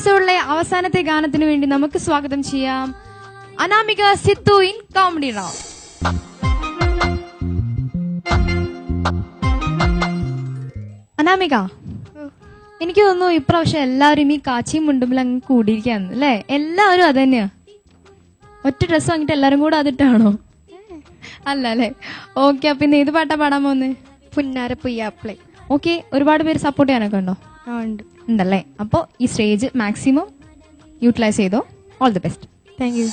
എപ്പിസോഡിലെ അവസാനത്തെ ഗാനത്തിന് വേണ്ടി നമുക്ക് സ്വാഗതം ചെയ്യാം. അനാമിക സിത്തു ഇൻ കോമഡി റാവ് അനാമിക എനിക്ക് തോന്നുന്നു ഇപ്രാവശ്യം എല്ലാവരും ഈ കാച്ചിയും മുണ്ടുമ്പിൽ അങ്ങ് കൂടിയിരിക്കാന്ന് അല്ലേ? എല്ലാവരും അത് തന്നെയാ. ഒറ്റ ഡ്രസ്സ് വാങ്ങിട്ട് എല്ലാരും കൂടെ അതിട്ടാണോ? അല്ല അല്ലേ? ഓക്കെ അപ്പൊ ഇന്ന് ഏത് പാട്ടാ പാടാൻ പോന്നെ? പുന്നാര പുയ്യാപ്ലേ ഓക്കെ ഒരുപാട് പേര് സപ്പോർട്ട് ചെയ്യാനൊക്കെ ഉണ്ട്? ഉണ്ടല്ലേ? അപ്പോ ഈ സ്റ്റേജ് മാക്സിമം യൂട്ടിലൈസ് ചെയ്തോ? All the best thank you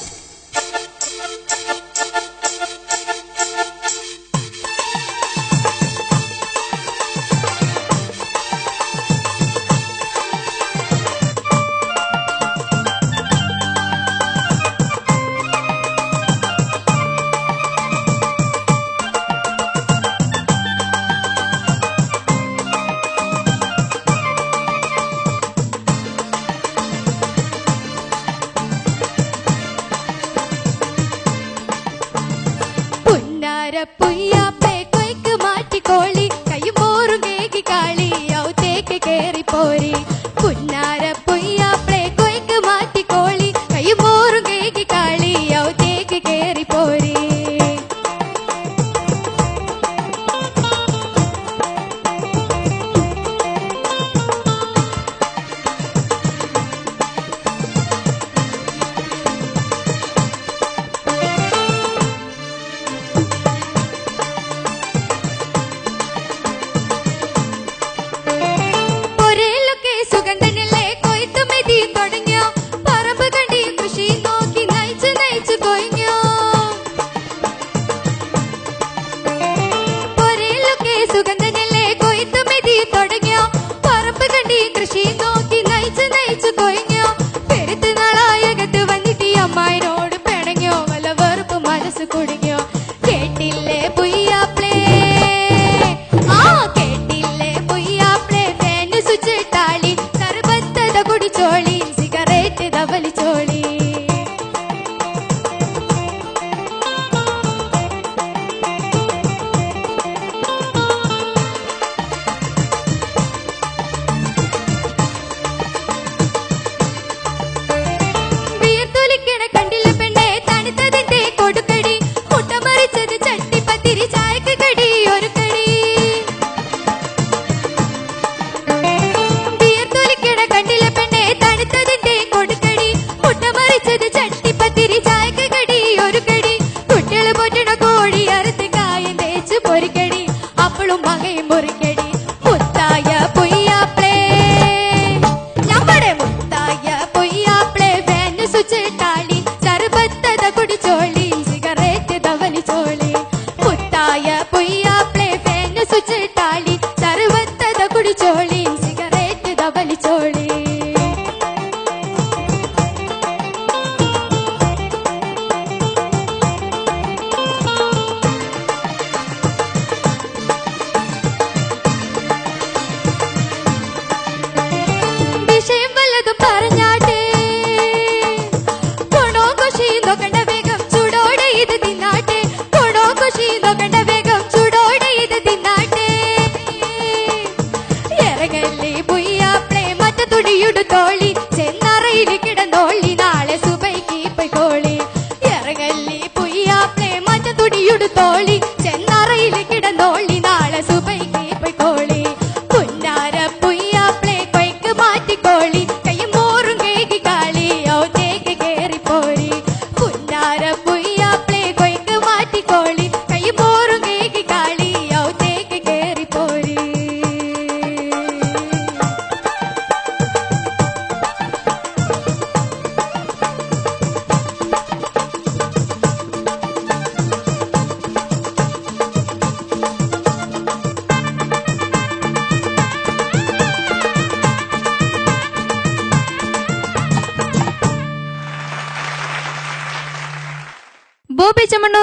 മറ്റ തുടിയുടുത്തോളി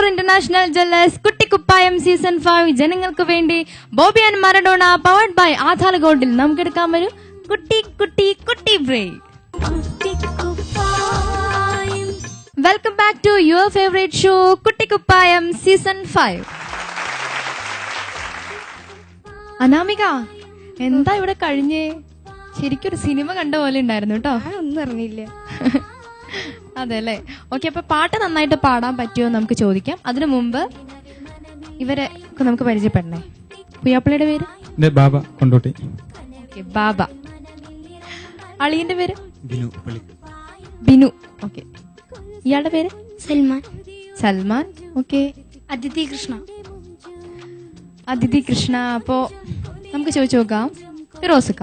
international jewellers Kuttikuppayam season five ജനങ്ങൾക്ക് വേണ്ടി Boby and Maradona powered by Aadhar ഗോൾഡിൽ നമുക്ക് എടുക്കാൻ വരും കുട്ടി കുട്ടി കുട്ടി break welcome back to your favourite show Kuttikuppayam season five Anamika എന്താ ഇവിടെ കഴിഞ്ഞേ? ശരിക്കും ഒരു സിനിമ കണ്ട പോലെ ഉണ്ടായിരുന്നു കേട്ടോ. ഒന്നും അറിഞ്ഞില്ല. അതെ അല്ലേ ഓക്കെ അപ്പൊ പാട്ട് നന്നായിട്ട് പാടാൻ പറ്റുമോ എന്ന് നമുക്ക് ചോദിക്കാം. അതിനു മുമ്പ് ഇവരെ നമുക്ക് പരിചയപ്പെടണേ. പുയ്യാപ്പിളയുടെ പേര്? ബാബ കൊണ്ടോട്ടി. ഓക്കെ ബാബ. അളിയന്റെ പേര്? ബിനു ബിനു. ഓക്കെ ഇയാളുടെ പേര്? സൽമാൻ. സൽമാൻ. ഓക്കെ അതിഥി കൃഷ്ണ. അതിഥി കൃഷ്ണ. അപ്പോ നമുക്ക് ചോദിച്ചു നോക്കാം. ഫിറോസിക്ക.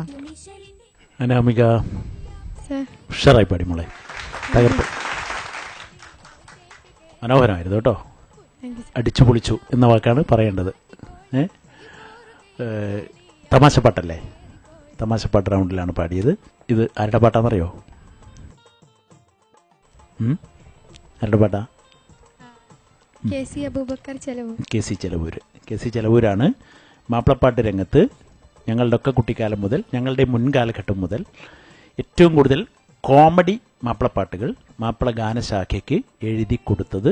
അനാമിക. സർ ഉഷാറായി പാടി മോളെ. തകർപ്പ്. മനോഹരമായിരുന്നു കേട്ടോ. അടിച്ചു പൊളിച്ചു എന്ന വാക്കാണ് പറയേണ്ടത്. ഏ? പാട്ടല്ലേ തമാശ പാട്ട് റൗണ്ടിലാണ് പാടിയത്. ഇത് ആരുടെ പാട്ടാണെന്നറിയോ? ആരുടെ പാട്ടാ? K C Abubakar K C Chelavoor. K C ചെലവൂരാണ് മാപ്പിളപ്പാട്ട് രംഗത്ത് ഞങ്ങളുടെ ഒക്കെ കുട്ടിക്കാലം മുതൽ ഞങ്ങളുടെ മുൻകാലഘട്ടം മുതൽ ഏറ്റവും കൂടുതൽ കോമഡി മാപ്പിളപ്പാട്ടുകൾ മാപ്പിള ഗാനശാഖയ്ക്ക് എഴുതി കൊടുത്തത്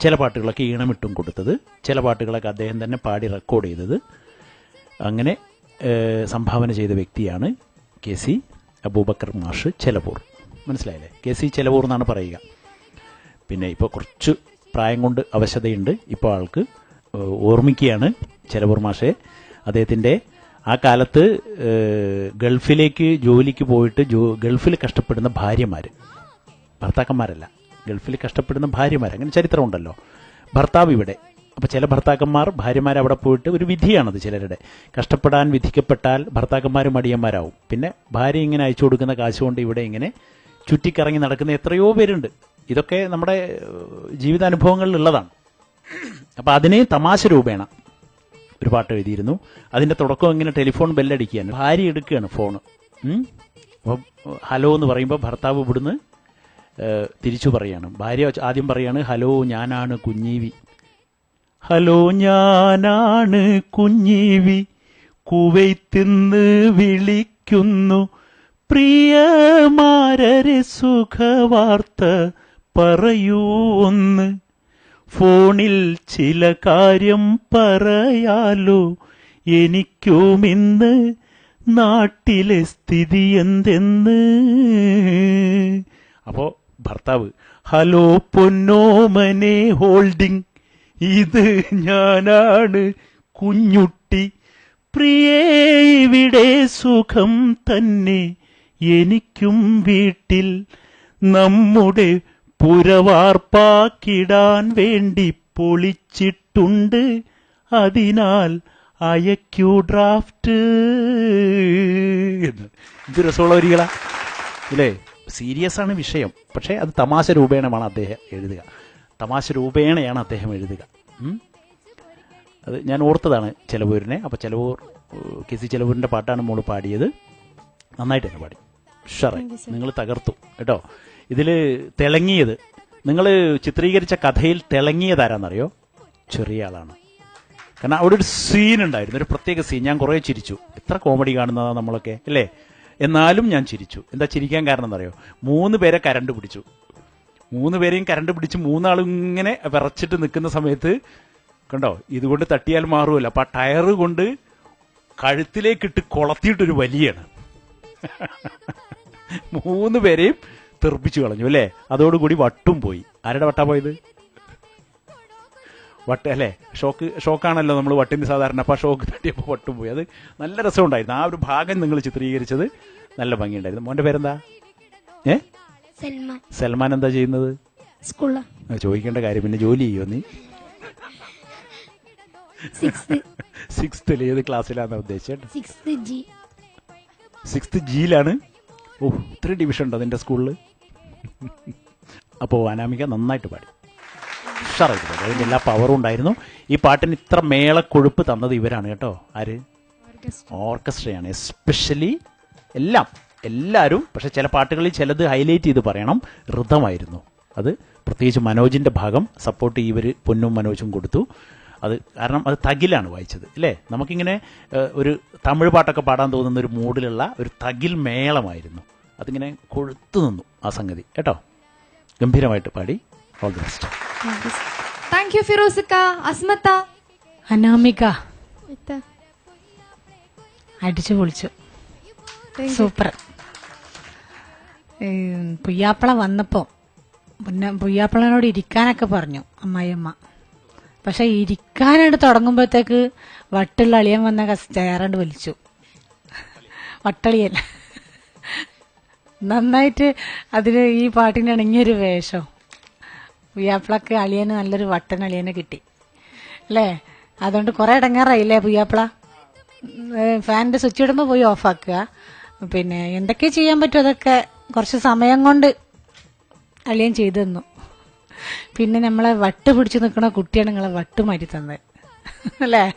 ചില പാട്ടുകളൊക്കെ ഈണമിട്ടും കൊടുത്തത് ചില പാട്ടുകളൊക്കെ അദ്ദേഹം തന്നെ പാടി റെക്കോർഡ് ചെയ്തത്. അങ്ങനെ സംഭാവന ചെയ്ത വ്യക്തിയാണ് കെ സി അബൂബക്കർ മാഷ് ചെലവൂർ. മനസ്സിലായില്ലേ? കെ സി ചെലവൂർ എന്നാണ് പറയുക. പിന്നെ ഇപ്പോൾ കുറച്ച് പ്രായം കൊണ്ട് അവശതയുണ്ട്. ഇപ്പോൾ ആൾക്ക് ഓർമ്മിക്കുകയാണ് ചെലവൂർ മാഷെ. അദ്ദേഹത്തിന്റെ ആ കാലത്ത് ഗൾഫിലേക്ക് ജോലിക്ക് പോയിട്ട് ജോ ഗൾഫിൽ കഷ്ടപ്പെടുന്ന ഭാര്യമാർ ഭർത്താക്കന്മാരല്ല. ഗൾഫിൽ കഷ്ടപ്പെടുന്ന ഭാര്യമാർ അങ്ങനെ ചരിത്രമുണ്ടല്ലോ. ഭർത്താവ് ഇവിടെ. അപ്പോൾ ചില ഭർത്താക്കന്മാർ ഭാര്യമാർ അവിടെ പോയിട്ട് ഒരു വിധിയാണത് ചിലരുടെ. കഷ്ടപ്പെടാൻ വിധിക്കപ്പെട്ടാൽ ഭർത്താക്കന്മാരും മടിയന്മാരാവും പിന്നെ ഭാര്യ ഇങ്ങനെ അയച്ചു കൊടുക്കുന്ന കാശ് കൊണ്ട് ഇവിടെ ഇങ്ങനെ ചുറ്റിക്കറങ്ങി നടക്കുന്ന എത്രയോ പേരുണ്ട്. ഇതൊക്കെ നമ്മുടെ ജീവിതാനുഭവങ്ങളിലുള്ളതാണ്. അപ്പോൾ അതിനെ തമാശ രൂപേണ ഒരു പാട്ട് എഴുതിയിരുന്നു. അതിന്റെ തുടക്കം ഇങ്ങനെ ടെലിഫോൺ ബെല്ലടിക്കുകയാണ്. ഭാര്യ എടുക്കുകയാണ് ഫോണ് അപ്പം ഹലോ എന്ന് പറയുമ്പോൾ ഭർത്താവ് ഇവിടുന്ന് തിരിച്ചു പറയാണ്. ഭാര്യ ആദ്യം പറയാണ് ഹലോ ഞാനാണ് കുഞ്ഞീവി. ഹലോ ഞാനാണ് കുഞ്ഞീവി. കുവൈത്തിന്ന് വിളിക്കുന്നു. പ്രിയമാരരെ സുഖവാർത്ത പറയൂ ഒന്ന് ഫോണിൽ ചില കാര്യം പറയാലോ. എനിക്കുമിന്ന് നാട്ടിലെ സ്ഥിതി എന്തെന്ന്? അപ്പോ ഭർത്താവ് ഹലോ പൊന്നോമനെ ഹോൾഡിംഗ് ഇത് ഞാനാണ് കുഞ്ഞുട്ടി. പ്രിയേ ഇവിടെ സുഖം തന്നെ. എനിക്കും വീട്ടിൽ നമ്മുടെ പുരവാർപ്പാക്കിടാൻ വേണ്ടി പൊളിച്ചിട്ടുണ്ട്. അതിനാൽ അയക്കൂ ഡ്രാഫ്റ്റ്. എന്ന്. ഇത് രസമുള്ള വരികളാ. ഇല്ലേ? സീരിയസ് ആണ് വിഷയം. പക്ഷേ അത് തമാശ രൂപേണമാണ് അദ്ദേഹം എഴുതുക. തമാശ രൂപേണയാണ് അദ്ദേഹം എഴുതുക. അത് ഞാൻ ഓർത്തതാണ് ചിലവൂരിനെ. അപ്പോൾ ചിലവൂർ കെ സി ചെലവൂരിന്റെ പാട്ടാണ് മോൾ പാടിയത്. നന്നായിട്ട് തന്നെ പാടി. ഉഷാറായി. നിങ്ങൾ തകർത്തു. കേട്ടോ? ഇതിൽ തിളങ്ങിയത്. നിങ്ങൾ ചിത്രീകരിച്ച കഥയിൽ തിളങ്ങിയത് ആരാന്നറിയോ? ചെറിയ ആളാണ്. കാരണം അവിടെ ഒരു സീൻ ഉണ്ടായിരുന്നു. ഒരു പ്രത്യേക സീൻ ഞാൻ കുറേ ചിരിച്ചു. എത്ര കോമഡി കാണുന്നതാ നമ്മളൊക്കെ അല്ലേ? എന്നാലും ഞാൻ ചിരിച്ചു. എന്താ ചിരിക്കാൻ കാരണം എന്നറിയോ മൂന്ന് പേരെ കരണ്ട് പിടിച്ചു. മൂന്ന് പേരെയും കരണ്ട് പിടിച്ച് മൂന്നാളും ഇങ്ങനെ വിറച്ചിട്ട് നിൽക്കുന്ന സമയത്ത് കണ്ടോ? ഇതുകൊണ്ട് തട്ടിയാൽ മാറുമല്ലോ. അപ്പം ആ ടയർ കൊണ്ട് കഴുത്തിലേക്കിട്ട് കൊളത്തിയിട്ടൊരു വലിയാണ്. മൂന്ന് പേരെയും തെറിപ്പിച്ചു കളഞ്ഞു അല്ലേ? അതോടുകൂടി വട്ടും പോയി. ആരുടെ വട്ടാ പോയത്? വട്ട് അല്ലേ? ഷോക്ക് ഷോക്കാണല്ലോ നമ്മൾ വട്ടിന് സാധാരണ. അപ്പൊ ആ ഷോക്ക് തട്ടിയപ്പോൾ വട്ടും പോയി. അത് നല്ല രസമുണ്ടായിരുന്നു. ആ ഒരു ഭാഗം നിങ്ങൾ ചിത്രീകരിച്ചത് നല്ല ഭംഗിയുണ്ടായിരുന്നു. മോന്റെ പേരെന്താ? ഏ? സൽമാൻ. സൽമാൻ എന്താ ചെയ്യുന്നത്? ചോദിക്കേണ്ട കാര്യം പിന്നെ ജോലി ചെയ്യോ നീ? സിക്സ്ത്തിൽ ഏത് ക്ലാസ്സിലാണെന്ന് ഉദ്ദേശിച്ചത് സിക്സ് സിക്സ്ത് ജിയിലാണ്? ഓ ഇത്ര ഡിവിഷൻ ഉണ്ടോ നിന്റെ സ്കൂളിൽ അപ്പോൾ അനാമിക നന്നായിട്ട് പാടി. ഉഷാറായിട്ട് പാടി. അതിന്റെ എല്ലാ പവറും ഉണ്ടായിരുന്നു. ഈ പാട്ടിന് ഇത്ര മേളക്കൊഴുപ്പ് തന്നത് ഇവരാണ് കേട്ടോ. ആര്? ഓർക്കസ്ട്രയാണ് എസ്പെഷ്യലി എല്ലാം എല്ലാവരും പക്ഷെ ചില പാട്ടുകളിൽ ചിലത് ഹൈലൈറ്റ് ചെയ്ത് പറയണം. ഋതമായിരുന്നു. അത് പ്രത്യേകിച്ച് മനോജിന്റെ ഭാഗം സപ്പോർട്ട് ഇവർ പൊന്നും മനോജും കൊടുത്തു. അത് കാരണം അത് തകിലാണ് വായിച്ചത് അല്ലേ നമുക്കിങ്ങനെ ഒരു തമിഴ് പാട്ടൊക്കെ പാടാൻ തോന്നുന്ന ഒരു മൂഡിലുള്ള ഒരു തകിൽ മേളമായിരുന്നു. അതിങ്ങനെ കൊഴുത്തു നിന്നു ആ സംഗതി. കേട്ടോ? ഗംഭീരമായിട്ട് പാടി. All the best thank you ഫിറോസിക്ക. അസ്മത്ത. Anamika. അടിച്ചു പൊളിച്ചു. സൂപ്പർ. പുയ്യാപ്പള വന്നപ്പോ പിന്നെ പുയ്യാപ്പളനോട് ഇരിക്കാനൊക്കെ പറഞ്ഞു അമ്മായിയമ്മ. പക്ഷെ ഇരിക്കാനായിട്ട് തുടങ്ങുമ്പോഴത്തേക്ക് വട്ടുള്ള അളിയൻ വന്ന കസ് ചേറാണ്ട് വലിച്ചു വട്ടളിയൻ നന്നായിട്ട് അതിന് ഈ പാട്ടിന് ഇണങ്ങിയൊരു വേഷം. പുയ്യാപ്പിളക്ക് അളിയന് നല്ലൊരു വട്ടൻ അളിയനെ കിട്ടി. അല്ലേ? അതുകൊണ്ട് കുറെ ഇടങ്ങാറായില്ലേ പുയ്യാപ്പിള? ഫാനിന്റെ സ്വിച്ച് ഇടുമ്പോൾ പോയി ഓഫാക്കുക. പിന്നെ എന്തൊക്കെ ചെയ്യാൻ പറ്റും അതൊക്കെ കുറച്ച് സമയം കൊണ്ട് അളിയൻ ചെയ്തു തന്നു. പിന്നെ നമ്മളെ വട്ട് പിടിച്ചു നിൽക്കുന്ന കുട്ടിയാണ് നിങ്ങളെ വട്ട് മാറ്റി തന്നത് അല്ലേ?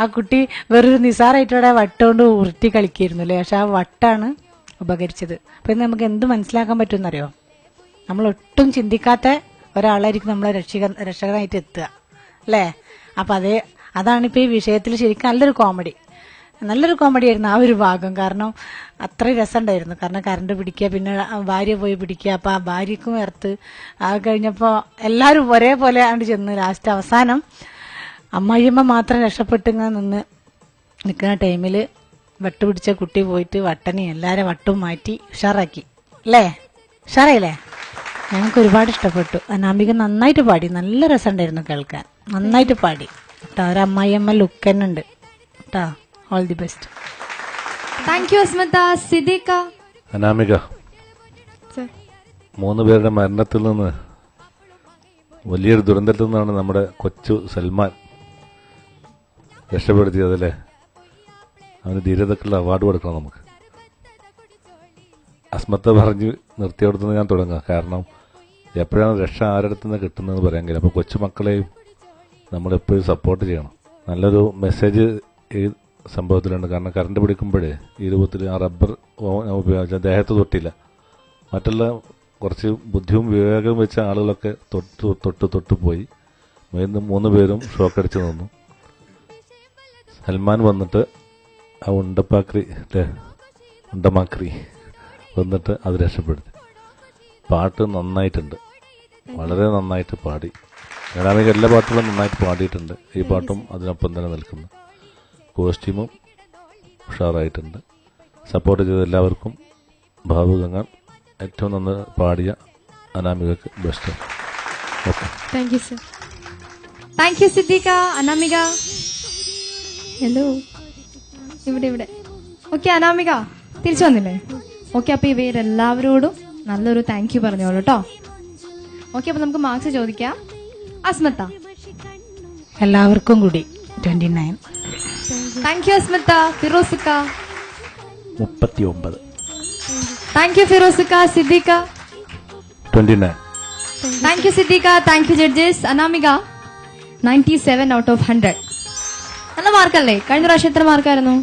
ആ കുട്ടി വെറൊരു നിസാറായിട്ടവിടെ വട്ടുകൊണ്ട് ഉരുട്ടി കളിക്കായിരുന്നു അല്ലേ? പക്ഷെ ആ വട്ടാണ് ഉപകരിച്ചത്. അപ്പം ഇന്ന് നമുക്ക് എന്ത് മനസ്സിലാക്കാൻ പറ്റുമെന്നറിയോ? നമ്മൾ ഒട്ടും ചിന്തിക്കാത്ത ഒരാളായിരിക്കും നമ്മളെ രക്ഷിക രക്ഷകനായിട്ട് എത്തുക. അല്ലേ? അപ്പം അതേ അതാണിപ്പോൾ ഈ വിഷയത്തിൽ ശരിക്കും നല്ലൊരു കോമഡി നല്ലൊരു കോമഡി ആയിരുന്നു ആ ഒരു ഭാഗം. കാരണം അത്ര രസമുണ്ടായിരുന്നു. കാരണം കറണ്ട് പിടിക്കുക പിന്നെ ആ ഭാര്യ പോയി പിടിക്കുക അപ്പോൾ ആ ഭാര്യക്കും എർത്ത്. അത് കഴിഞ്ഞപ്പോൾ എല്ലാവരും ഒരേപോലെ ആണ്ട് ചെന്ന് ലാസ്റ്റ് അവസാനം അമ്മായിയമ്മ മാത്രം രക്ഷപ്പെട്ട് നിന്ന് നിൽക്കുന്ന ടൈമിൽ വട്ട് പിടിച്ച കുട്ടി പോയിട്ട് വട്ടനെ എല്ലാവരും വട്ടും മാറ്റി ഉഷാറാക്കി. അല്ലേ ഉഷാറായില്ലേ? ഞങ്ങൾക്ക് ഒരുപാട് ഇഷ്ടപ്പെട്ടു. അനാമിക നന്നായിട്ട് പാടി. നല്ല രസമുണ്ടായിരുന്നു കേൾക്കാൻ. നന്നായിട്ട് പാടി. കേട്ടോ ഒരു അമ്മായിയമ്മ ലുക്ക് തന്നെ ഉണ്ട്. കേട്ടോ all the best thank you Asmitha Siddiqa Anamika മൂന്ന് പേരുടെ മരണത്തിൽ നിന്ന് വലിയൊരു ദുരന്തത്തിൽ നിന്നാണ് നമ്മുടെ കൊച്ചു സൽമാൻ രക്ഷപ്പെടുത്തിയത് അല്ലേ അവന് ധീരതക്കുള്ള അവാർഡ് കൊടുക്കണം നമുക്ക്. അസ്മത്ത പറഞ്ഞ് നിർത്തിയെടുത്തുനിന്ന് ഞാൻ തുടങ്ങാം. കാരണം എപ്പോഴാണ് രക്ഷ ആരുടെ നിന്ന് കിട്ടുന്നതെന്ന് പറയാൻ കഴിയും അപ്പോൾ കൊച്ചുമക്കളെയും നമ്മളെപ്പോഴും സപ്പോർട്ട് ചെയ്യണം. നല്ലൊരു മെസ്സേജ് സംഭവത്തിലുണ്ട്. കാരണം കറണ്ട് പിടിക്കുമ്പോൾ ഈ രൂപത്തിൽ ആ റബ്ബർ ഉപയോഗിച്ച ദേഹത്ത് തൊട്ടില്ല. മറ്റുള്ള കുറച്ച് ബുദ്ധിയും വിവേകവും വെച്ച ആളുകളൊക്കെ തൊട്ട് തൊട്ട് തൊട്ട് പോയി. മൂന്ന് മൂന്ന് പേരും ഷോക്കടിച്ച് നിന്നു. സൽമാൻ വന്നിട്ട് ആ ഉണ്ടപ്പാക്രി ഉണ്ടമാക്രി വന്നിട്ട് അത് രക്ഷപ്പെടുത്തി. പാട്ട് നന്നായിട്ടുണ്ട്. വളരെ നന്നായിട്ട് പാടി. ഏതാമിക എല്ലാ പാട്ടുകളും നന്നായിട്ട് പാടിയിട്ടുണ്ട്. ഈ പാട്ടും അതിനൊപ്പം തന്നെ നിൽക്കുന്നു. കോസ്റ്റ്യൂമും ഉഷാറായിട്ടുണ്ട്. സപ്പോർട്ട് ചെയ്ത എല്ലാവർക്കും ഭാവുകങ്ങൾ ഏറ്റവും നന്ന് പാടിയ അനാമികക്ക് best okay. Thank you sir thank you Siddiqa Anamika. Hello ഇവിടെ ഇവിടെ. ഓക്കെ അനാമിക തിരിച്ചു വന്നില്ലേ? ഓക്കെ അപ്പൊ ഇവരെല്ലാവരോടും നല്ലൊരു താങ്ക് യു പറഞ്ഞോളൂ കേട്ടോ ഓക്കെ അപ്പൊ നമുക്ക് മാർക്സ് ചോദിക്കാം. അസ്മത്ത. എല്ലാവർക്കും കൂടി twenty nine thank you Asmitha ഫിറോസുക്ക മുപ്പത്തി ഒമ്പത് താങ്ക് യു ഫിറോസുക്ക Siddiqa twenty nine thank you Siddiqa thank you judges Anamika ninety seven out of hundred നല്ല മാർക്കല്ലേ കഴിഞ്ഞ പ്രാവശ്യം എത്ര മാർക്കായിരുന്നു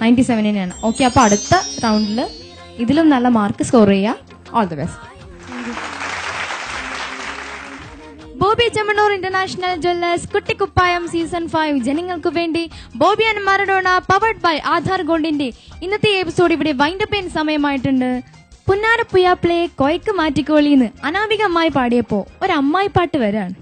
നയന്റി സെവനിനാണ് ഓക്കെ അപ്പൊ അടുത്ത റൗണ്ടിൽ ഇതിലും നല്ല മാർക്ക് സ്കോർ ചെയ്യുക all the best Boby Chemmanur international jewellers Kuttikuppayam season five ജനങ്ങൾക്ക് വേണ്ടി Boby and Maradona powered by Aadhar ഗോൾഡിന്റെ ഇന്നത്തെ എപ്പിസോഡ് ഇവിടെ വൈൻഡപ്പ് ചെയ്യുന്ന സമയമായിട്ടുണ്ട്. പുന്നാര പ്ലേ കൊയക്ക് മാറ്റിക്കോളിന്ന് അനാമികമായി പാടിയപ്പോ ഒരു അമ്മായി പാട്ട് വരാണ്.